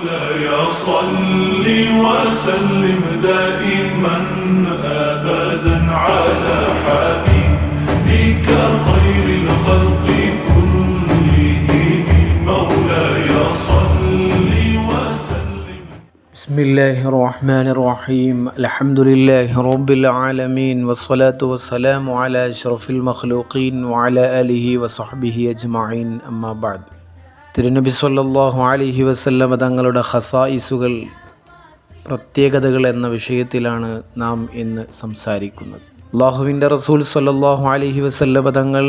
مولاي صل وسلم دائما ابدا على حبيبك خير الخلق كلهم. مولاي صل وسلم. بسم الله الرحمن الرحيم. الحمد لله رب العالمين والصلاة والسلام على أشرف المخلوقين وعلى آله وصحبه أجمعين. أما بعد തിരുനബി സല്ലാഹു അലൈഹി വസല്ലമ തങ്ങളുടെ ഹസായിസുകൾ പ്രത്യേകതകൾ എന്ന വിഷയത്തിലാണ് നാം ഇന്ന് സംസാരിക്കുന്നത്. അള്ളാഹുവിന്റെ റസൂൽ സല്ലാഹു അലൈഹി വസല്ലമ തങ്ങൾ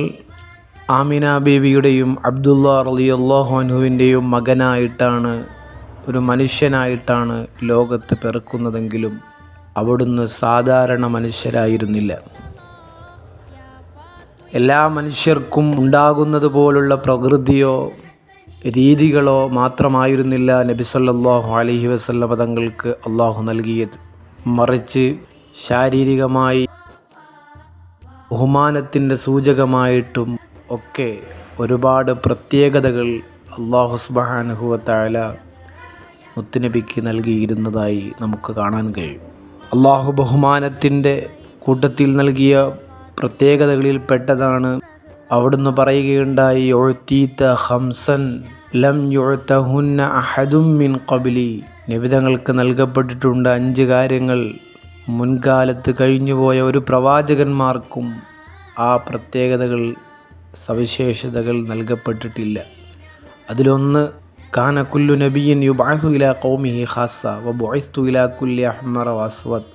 ആമിന ബീവിയുടെയും അബ്ദുള്ള റളിയല്ലാഹു അൻഹുവിന്റെയും മകനായിട്ടാണ് ഒരു മനുഷ്യനായിട്ടാണ് ലോകത്ത് പിറക്കുന്നതെങ്കിലും അവിടുന്ന് സാധാരണ മനുഷ്യരായിരുന്നില്ല. എല്ലാ മനുഷ്യർക്കും ഉണ്ടാകുന്നത് പോലുള്ള പ്രകൃതിയോ രീതികളോ മാത്രമായിരുന്നില്ല നബി സല്ലല്ലാഹു അലൈഹി വസല്ലമ തങ്ങൾക്ക് അള്ളാഹു നൽകിയത്. മറിച്ച് ശാരീരികമായി ബഹുമാനത്തിന്റെ സൂചകമായിട്ടും ഒക്കെ ഒരുപാട് പ്രത്യേകതകൾ അള്ളാഹു സുബാനുഹുവത്തായ മുത്തുനബിക്ക് നൽകിയിരുന്നതായി നമുക്ക് കാണാൻ കഴിയും. അള്ളാഹു ബഹുമാനത്തിന്റെ കൂട്ടത്തിൽ നൽകിയ പ്രത്യേകതകളിൽ പെട്ടതാണ് അവിടുന്ന് പറയുകയുണ്ടായി ഒഴുത്തീത്ത ഹംസൻ ലം യുഴത്തഹുന്ന അഹദും മിൻ കബിലി നിബിതങ്ങൾക്ക് നൽകപ്പെട്ടിട്ടുണ്ട് അഞ്ച് കാര്യങ്ങൾ. മുൻകാലത്ത് കഴിഞ്ഞുപോയ ഒരു പ്രവാചകന്മാർക്കും ആ പ്രത്യേകതകൾ സവിശേഷതകൾ നൽകപ്പെട്ടിട്ടില്ല. അതിലൊന്ന് കാന കുല്ലു നബിയൻ യുബാസു ഇല കൗമിഹി ഹാസ വ ബുഐസ്തു ഇല കുല്ലി അഹ്മറ വസ്വദ്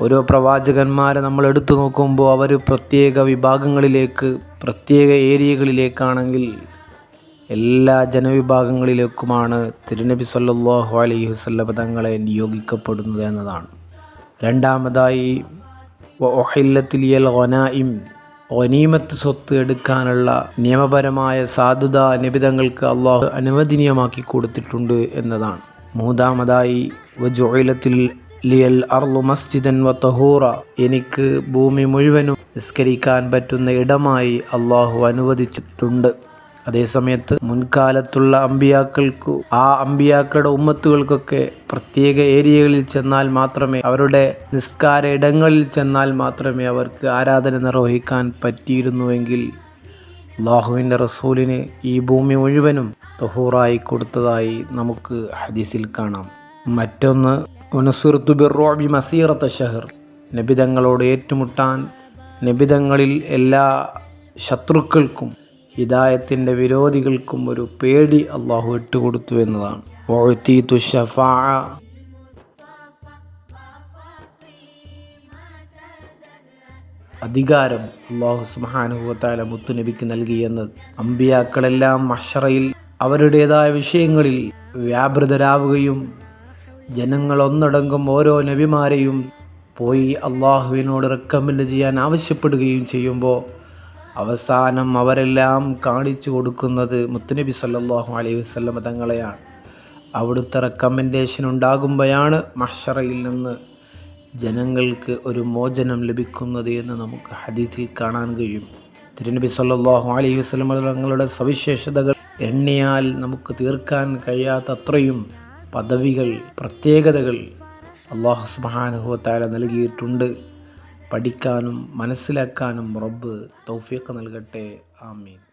ഓരോ പ്രവാചകന്മാരെ നമ്മൾ എടുത്തു നോക്കുമ്പോൾ അവർ പ്രത്യേക വിഭാഗങ്ങളിലേക്ക് പ്രത്യേക ഏരിയകളിലേക്കാണെങ്കിൽ എല്ലാ ജനവിഭാഗങ്ങളിലേക്കുമാണ് തിരുനബി സല്ലാഹു അലൈഹി വസ്ല്ല തങ്ങളെ നിയോഗിക്കപ്പെടുന്നത് എന്നതാണ്. രണ്ടാമതായി ഒഹില്ലത്തിലിയൽ ഒനായിം ഒനീമത്ത് സ്വത്ത് എടുക്കാനുള്ള നിയമപരമായ സാധുത നിബിതങ്ങൾക്ക് അള്ളാഹു അനുവദനീയമാക്കി കൊടുത്തിട്ടുണ്ട് എന്നതാണ്. മൂന്നാമതായി വജുലത്തിൽ ലിയൽ അർലു മസ്ജിദൻ വ തഹൂറ. എനിക്ക് ഭൂമി മുഴുവനും നിസ്കരിക്കാൻ പറ്റുന്ന ഇടമായി അള്ളാഹു അനുവദിച്ചിട്ടുണ്ട്. അതേസമയത്ത് മുൻകാലത്തുള്ള അമ്പിയാക്കൾക്കു ആ അമ്പിയാക്കളുടെ ഉമ്മത്തുകൾക്കൊക്കെ പ്രത്യേക ഏരിയകളിൽ ചെന്നാൽ മാത്രമേ അവരുടെ നിസ്കാര ഇടങ്ങളിൽ ചെന്നാൽ മാത്രമേ അവർക്ക് ആരാധന നിർവഹിക്കാൻ പറ്റിയിരുന്നുവെങ്കിൽ അള്ളാഹുവിന്റെ റസൂലിന് ഈ ഭൂമി മുഴുവനും തഹൂറായി കൊടുത്തതായി നമുക്ക് ഹദീസിൽ കാണാം. മറ്റൊന്ന് ഉനസുർത്തു ബിറോബി മസീറത്ത് ഷഹർ നബിതങ്ങളോട് ഏറ്റുമുട്ടാൻ നബിതങ്ങളിൽ എല്ലാ ശത്രുക്കൾക്കും ഹിദായത്തിന്റെ വിരോധികൾക്കും ഒരു പേടി അള്ളാഹു ഇട്ടുകൊടുത്തു എന്നതാണ്. അധികാരം അള്ളാഹു സുബാനുഭവത്താല മുത്തുനബിക്ക് നൽകി എന്നത് അമ്പിയാക്കളെല്ലാം മഷറയിൽ അവരുടേതായ വിഷയങ്ങളിൽ വ്യാപൃതരാവുകയും ജനങ്ങൾ ഒന്നടങ്കം ഓരോ നബിമാരെയും പോയി അള്ളാഹുവിനോട് റെക്കമെൻഡ് ചെയ്യാൻ ആവശ്യപ്പെടുകയും ചെയ്യുമ്പോൾ അവസാനം അവരെല്ലാം കാണിച്ചു കൊടുക്കുന്നത് മുത്തുനബി സല്ലാഹു അലൈഹി വസ്ലമ തങ്ങളെയാണ്. അവിടുത്തെ റെക്കമെൻഡേഷൻ ഉണ്ടാകുമ്പോഴാണ് മഷറയിൽ നിന്ന് ജനങ്ങൾക്ക് ഒരു മോചനം ലഭിക്കുന്നത് എന്ന് നമുക്ക് ഹദീസിൽ കാണാൻ കഴിയും. തിരുനബി സല്ലാഹു അലൈഹി വസ്ലമ തങ്ങളുടെ സവിശേഷതകൾ എണ്ണിയാൽ നമുക്ക് തീർക്കാൻ കഴിയാത്തത്രയും പദവികൾ പ്രത്യേകതകൾ അള്ളാഹു സുബാനുഭവത്താല നൽകിയിട്ടുണ്ട്. പഠിക്കാനും മനസ്സിലാക്കാനും റബ്ബ് തൗഫീഖ് നൽകട്ടെ. ആമീൻ.